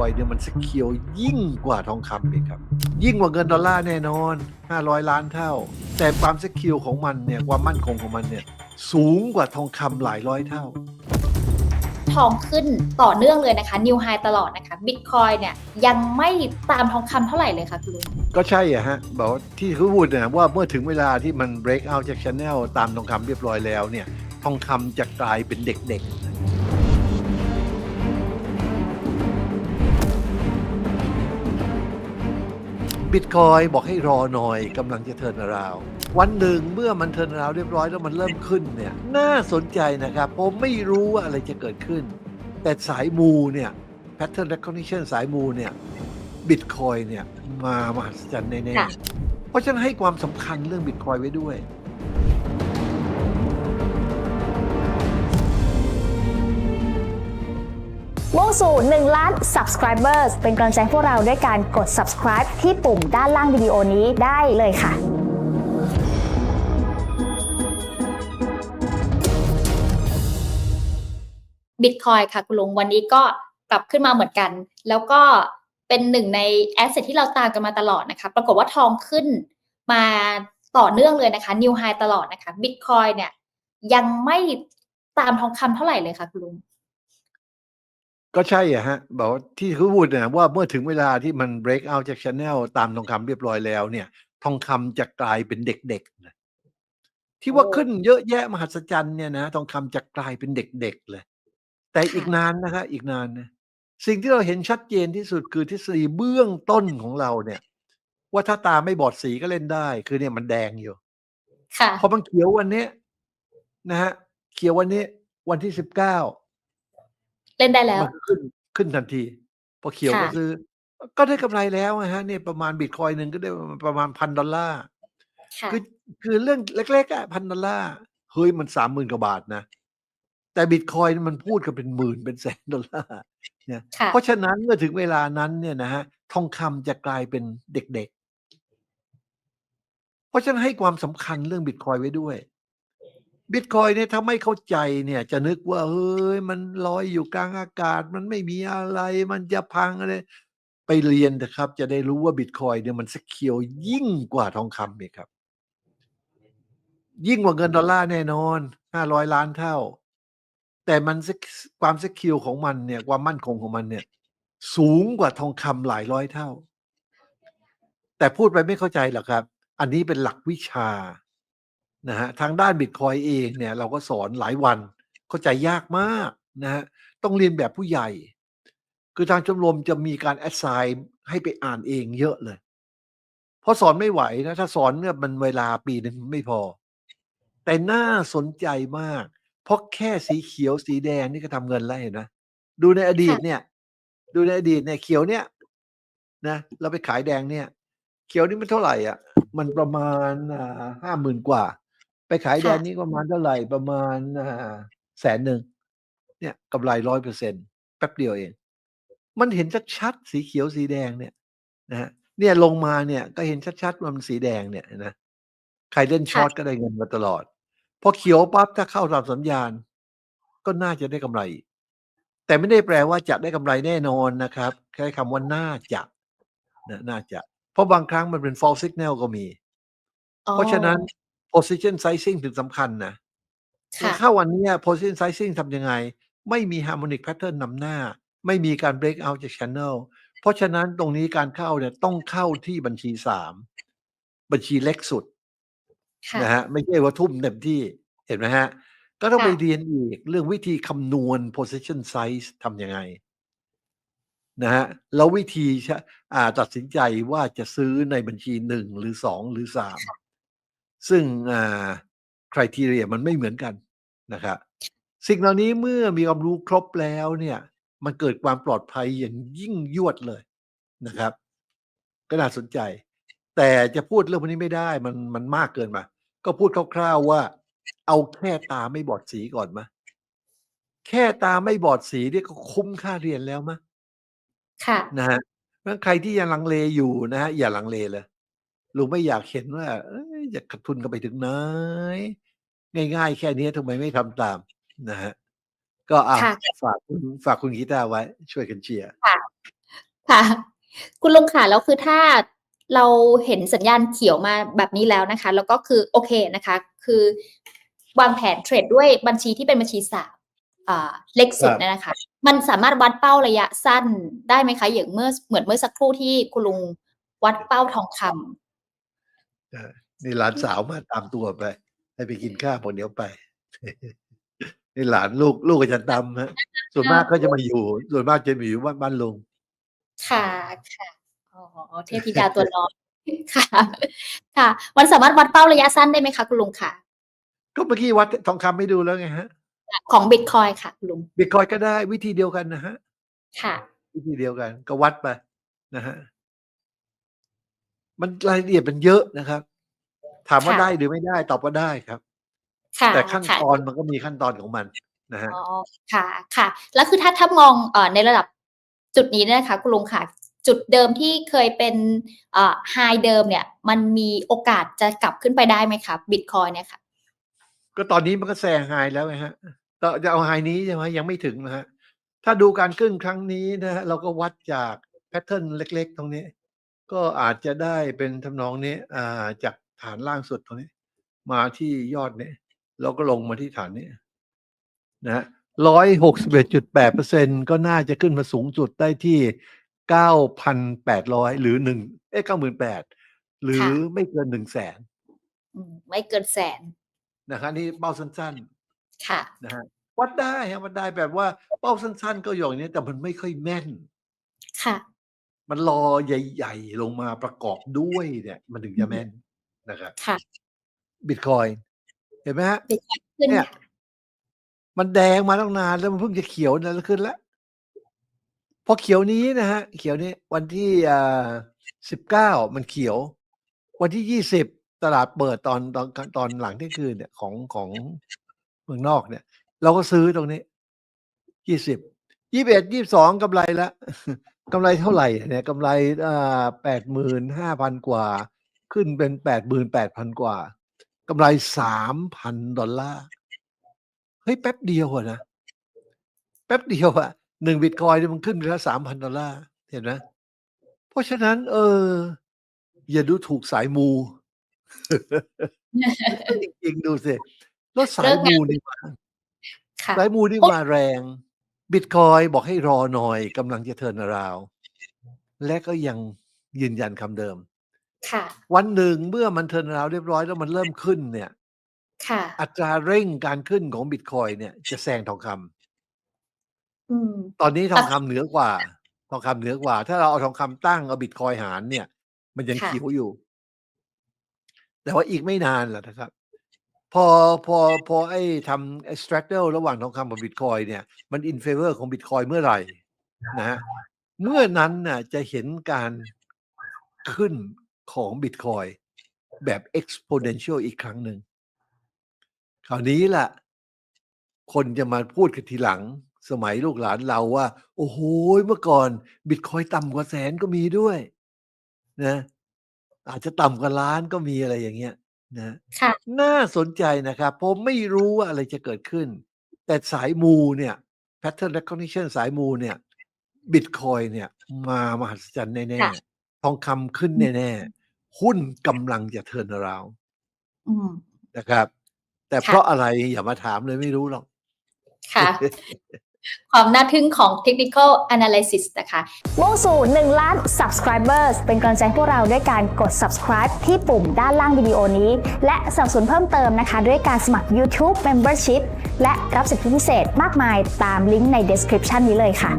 อยเนี่ยมัน secure ยิ่งกว่าทองคำอีกครับ ยิ่งกว่าเงินดอลลาร์แน่นอน 500 ล้านเท่า แต่ความ secure ของมันเนี่ยความมั่นคงของมันเนี่ยสูงกว่าทองคำหลายร้อยเท่า ทองขึ้นต่อเนื่องเลยนะคะนิวไฮตลอดนะคะบิตคอยเนี่ยยังไม่ตามทองคำเท่าไหร่เลยค่ะคุณลุงก็ใช่อะฮะบอกว่าที่เขาพูดนะว่าเมื่อถึงเวลาที่มัน break out จาก channel ตามทองคำเรียบร้อยแล้วเนี่ยทองคำจะกลายเป็นเด็กๆ บิตคอยบอกให้รอหน่อยกำลังจะเทิร์นราว วันหนึ่งเมื่อมันเทิร์นราวเรียบร้อยแล้วมันเริ่มขึ้นเนี่ยน่าสนใจนะครับ ผมไม่รู้ว่าอะไรจะเกิดขึ้น แต่สายมูเนี่ย pattern recognition สายมูเนี่ยบิตคอยเนี่ยมามหัศจรรย์แน่ค่ะๆเพราะฉะนั้นให้ความสำคัญเรื่องบิตคอยไว้ด้วย มุ่งสู่ 1 ล้าน subscribers เป็นกำลังใจพวกเราด้วยการกด subscribe ที่ปุ่มด้านล่างวิดีโอนี้ได้เลยค่ะบิตคอยค่ะคุณลุงวันนี้ก็กลับขึ้นมาเหมือนกัน แล้วก็เป็นหนึ่งในแอสเซทที่เราตามกันมาตลอดนะคะปรากฏว่าทองขึ้นมาต่อเนื่องเลยนะคะนิวไฮตลอดนะคะบิตคอยเนี่ยยังไม่ตามทองคำเท่าไหร่เลยค่ะคุณลุง ก็ใช่อะฮะบอกว่าที่เขาพูดนะว่าเมื่อถึงเวลาที่มัน break out จาก channel ตามทองคำเรียบร้อยแล้วเนี่ย ทองคำจะกลายเป็นเด็กๆนะที่ว่าโอ้ขึ้นเยอะแยะมหัศจรรย์เนี่ยนะทองคำจะกลายเป็นเด็กๆเลย แต่อีกนานนะคะ อีกนานนะสิ่งที่เราเห็นชัดเจนที่สุดคือทฤษฎีเบื้องต้นของเราเนี่ย ว่าถ้าตาไม่บอดสีก็เล่นได้ คือเนี่ยมันแดงอยู่ค่ะพอมันเขียววันนี้นะฮะเขียววันนี้ วันที่สิบเก้า เล่นได้แล้ว มันก็ขึ้นขึ้นทันที พอเขียวก็ค่ะซื้อ ก็ได้กำไรแล้วนะฮะเนี่ยประมาณบิตคอยหนึ่งก็ได้ประมาณพันดอลลาร์ ค่ะ คือคือเรื่องเล็กๆอะพันดอลลาร์เฮ้ยมันสามหมื่นกว่าบาทนะ แต่บิตคอยมันพูดกันเป็นหมื่นเป็นแสนดอลลาร์เนี่ยค่ะ เพราะฉะนั้นเมื่อถึงเวลานั้นเนี่ยนะฮะทองคำจะกลายเป็นเด็กๆ เพราะฉะนั้นให้ความสำคัญเรื่องบิตคอยไว้ด้วย บิตคอยเนี่ยถ้าไม่เข้าใจเนี่ย จะนึกว่าเฮ้ยมันลอยอยู่กลางอากาศ มันไม่มีอะไร มันจะพังอะไรไปเรียนนะครับ จะได้รู้ว่าบิตคอยเนี่ยมันสกิลยิ่งกว่าทองคำอีกครับ ยิ่งกว่าเงินดอลลาร์แน่นอนห้าร้อยล้านเท่า แต่มันความสกิลของมันเนี่ย ความมั่นคงของมันเนี่ย สูงกว่าทองคำหลายร้อยเท่า แต่พูดไปไม่เข้าใจหรอกครับ อันนี้เป็นหลักวิชา นะฮะทางด้านบิตคอยเองเนี่ยเราก็สอนหลายวันเข้าใจยากมากนะฮะต้องเรียนแบบผู้ใหญ่ คือทางชมรมจะมีการแอดไซน์ให้ไปอ่านเองเยอะเลย เพราะสอนไม่ไหวนะถ้าสอนเนี่ยมันเวลาปีหนึ่งไม่พอ แต่น่าสนใจมาก เพราะแค่สีเขียวสีแดงนี่ก็ทำเงินแล้วเห็นไหมดูในอดีตเนี่ย ดูในอดีตเนี่ยเขียวเนี่ยนะเราไปขายแดงเนี่ย เขียวนี่มันเท่าไหร่อะ มันประมาณห้าหมื่นกว่า ไปขายแดงค่ะนี่ประมาณเท่าไหร่ประมาณ อ่าแสนหนึ่งเนี่ย กำไรร้อยเปอร์เซ็นแป๊บเดียวเอง มันเห็นชัด ๆ สีเขียว สีแดงเนี่ยนะฮะเนี่ยลงมาเนี่ยก็เห็นชัด ๆ ว่ามันสีแดงเนี่ยนะ ใครเล่นช็อตก็ได้เงินมาตลอด พอเขียวปั๊บ ถ้าเข้าตามสัญญาณ ก็น่าจะได้กำไรอีก แต่ไม่ได้แปลว่าจะได้กำไรแน่นอนนะครับแค่คำว่าน่าจะ นะ น่าจะ เพราะบางครั้งมันเป็น false signal ก็มี อ๋อ เพราะฉะนั้น position sizing ถึงสำคัญนะค่ะเข้าวันเนี้ย position sizing ทำยังไง ไม่มี harmonic pattern นำหน้า ไม่มีการ break out จาก channel เพราะฉะนั้นตรงนี้การเข้าเนี่ยต้องเข้าที่บัญชีสามบัญชีเล็กสุด ค่ะ นะฮะไม่ใช่ว่าทุ่มเต็มที่เห็นไหมฮะ ก็ต้องค่ะไปเรียนอีกเรื่องวิธีคำนวณ position size ทำยังไงนะฮะแล้ววิธีชะอ่าตัดสินใจว่าจะซื้อในบัญชีหนึ่งหรือสองหรือสาม ซึ่งอ่า criteria มันไม่เหมือนกันนะครับสิ่งเหล่านี้เมื่อมีความรู้ครบแล้วเนี่ยมันเกิดความปลอดภัยอย่างยิ่งยวดเลยนะครับ ก็น่าสนใจ แต่จะพูดเรื่องพวกนี้ไม่ได้มันมันมากเกินมา ก็พูดคร่าวๆว่า เอาแค่ตาไม่บอดสีก่อนมาแค่ตาไม่บอดสีเนี่ยก็คุ้มค่าเรียนแล้วมะค่ะ นะฮะเพราะฉะนั้นใครที่ยังลังเลอยู่นะฮะอย่าลังเลเลยลุงไม่อยากเห็นว่าเอ้ย จะขาดทุนกันไปถึงไหนง่าย ๆ แค่นี้ทำไมไม่ทำตามนะฮะก็อะค่ะฝากคุณฝากคุณกีตาร์ไว้ ช่วยกันเชียร์ค่ะ คุณลุงค่ะแล้วคือถ้าเราเห็นสัญญาณเขียวมาแบบนี้แล้วนะคะ แล้วก็คือโอเคนะคะ คือวางแผนเทรดด้วยบัญชีที่เป็นบัญชีสามอ่าเล็กสุดครับเนี่ยนะคะ มันสามารถวัดเป้าระยะสั้นได้ไหมคะ อย่างเมื่อเหมือนเมื่อสักครู่ที่คุณลุงวัดเป้าทองคำเออ นี่หลานสาวมาตามตัวไป ให้ไปกินข้าวบอกเดี๋ยวไป นี่หลานลูกลูกอาจารย์ดำฮะ ส่วนมากก็จะมาอยู่ ส่วนมากจะมาอยู่บ้านบ้านลุงค่ะค่ะอ๋อเทพธิดาตัวน้อยค่ะ ค่ะ มันสามารถวัดเป้าระยะสั้นได้ไหมคะคุณลุงค่ะ ก็เมื่อกี้วัดทองคำไม่ดูแล้วไงฮะ ของบิตคอยค่ะคุณลุงบิตคอยก็ได้วิธีเดียวกันนะฮะ ค่ะ วิธีเดียวกัน ก็วัดไปนะฮะมันรายละเอียดมันเยอะนะครับ ถามว่าค่ะ ได้หรือไม่ได้ ตอบว่าได้ครับ ค่ะ แต่ขั้นค่ะ ตอนมันก็มีขั้นตอนของมันนะฮะ อ๋อ ค่ะ ค่ะ แล้วคือถ้า ถ้ามอง เอ่อ ในระดับจุดนี้เนยนะคะ คุณลุงค่ะ จุดเดิมที่เคยเป็น เอ่อ ไฮเดิมเนี่ย มันมีโอกาสจะกลับขึ้นไปได้ไหมคะ บิตคอยเนี่ยค่ะ ก็ตอนนี้มันก็แซงไฮแล้วไงฮะต่อจะเอาไฮนี้ใช่ไหมยังไม่ถึงนะฮะ ถ้าดูการขึ้นครั้งนี้นะฮะเราก็วัดจากแพทเทิร์นเล็ก ๆ ตรงนี้ ก็อาจจะได้เป็นทำนองนี้อ่าจาก ฐานล่างสุดตรงนี้ มาที่ยอดนี้เราก็ลงมาที่ฐานนี้นะฮะร้อยหกสิบเอ็ดจุดแปดเปอร์เซ็นก็น่าจะขึ้นมาสูงสุดได้ที่เก้าพันแปดร้อยหรือหนึ่งเอ้เก้าหมื่นแปดหรือค่ะไม่เกินหนึ่งแสนอืมไม่เกินแสนนะครับนี่เป้าสั้นๆ ค่ะนะฮะวัดได้ฮะวัดได้แบบว่าเป้าสั้น ๆ ก็อย่างนี้แต่มันไม่ค่อยแม่น ค่ะ มันรอใหญ่ ๆ ลงมาประกอบด้วยเนี่ย มันถึงจะแม่น นะครับค่ะบิตคอยเห็นไหมฮะบิตคอยขึ้นเนี่ยค่ะมันแดงมาตั้งนานแล้วมันเพิ่งจะเขียวนะแล้วขึ้นแล้วพอเขียวนี้นะฮะ เขียวนี้วันที่อ่าสิบเก้ามันเขียว วันที่ยี่สิบตลาดเปิดตอนตอนตอนหลังเที่ยงคืนเนี่ยของของเมืองนอกเนี่ย เราก็ซื้อตรงนี้ยี่สิบยี่สิบเอ็ดยี่สิบสองกำไรละกำไรเท่าไหร่เนี่ยกำไรอ่าแปดหมื่นห้าพันกว่า ขึ้นเป็นแปดหมื่นแปดพันกว่ากำไรสามพันดอลลาร์ เฮ้ย แป๊บเดียวอะนะ แป๊บเดียวอะหนึ่งบิตคอยน์มันขึ้นไปแล้วสามพันดอลลาร์เห็นไหมเพราะฉะนั้น เออ อย่าดูถูกสายมูจริงๆดูสิแล้วสายมูนี่มาค่ะสายมูนี่มาแรง บิตคอยน์บอกให้รอหน่อยกำลังจะเทิร์นราว และก็ยังยืนยันคำเดิม ค่ะ วันหนึ่งเมื่อมันเทิร์นราวเรียบร้อยแล้วมันเริ่มขึ้นเนี่ย ค่ะ อัตราเร่งการขึ้นของบิตคอยน์เนี่ยจะแซงทองคำอืมตอนนี้ทองคำเหนือกว่า ทองคำเหนือกว่า ถ้าเราเอาทองคำตั้งเอาบิตคอยน์หารเนี่ย มันยังค่ะ เขียวอยู่ แต่ว่าอีกไม่นานแหละนะครับ พอพอพอไอ้ทำ extractor ระหว่างทองคำกับบิตคอยน์เนี่ยมัน in favor ของบิตคอยน์เมื่อไหร่นะฮะเมื่อนั้นน่ะจะเห็นการขึ้น ของบิตคอยน์แบบ exponential อีกครั้งหนึ่งคราวนี้ล่ะ คนจะมาพูดกันทีหลังสมัยลูกหลานเราว่า โอ้โหเมื่อก่อน บิตคอยต่ำกว่าแสนก็มีด้วยนะอาจจะต่ำกว่าล้านก็มีอะไรอย่างเงี้ยนะค่ะน่าสนใจนะครับ ผมไม่รู้ว่าอะไรจะเกิดขึ้น แต่สายมูเนี่ย pattern recognition สายมูเนี่ยบิตคอยเนี่ย มามหัศจรรย์แน่ค่ะๆทองคำขึ้นแน่ ๆ หุ้นกำลังจะเทิร์นราวอืมนะครับ แต่ค่ะเพราะอะไรอย่ามาถามเลยไม่รู้หรอก ค่ะ ความน่าทึ่งของ technical analysis นะคะมุ่งสู่1ล้าน subscribers เป็นกำลังใจให้พวกเราด้วยการกด subscribe ที่ปุ่มด้านล่างวิดีโอนี้ และสนับสนุนเพิ่มเติมนะคะ ด้วยการสมัคร YouTube Membership และรับสิทธิพิเศษมากมายตามลิงก์ใน description นี้เลยค่ะ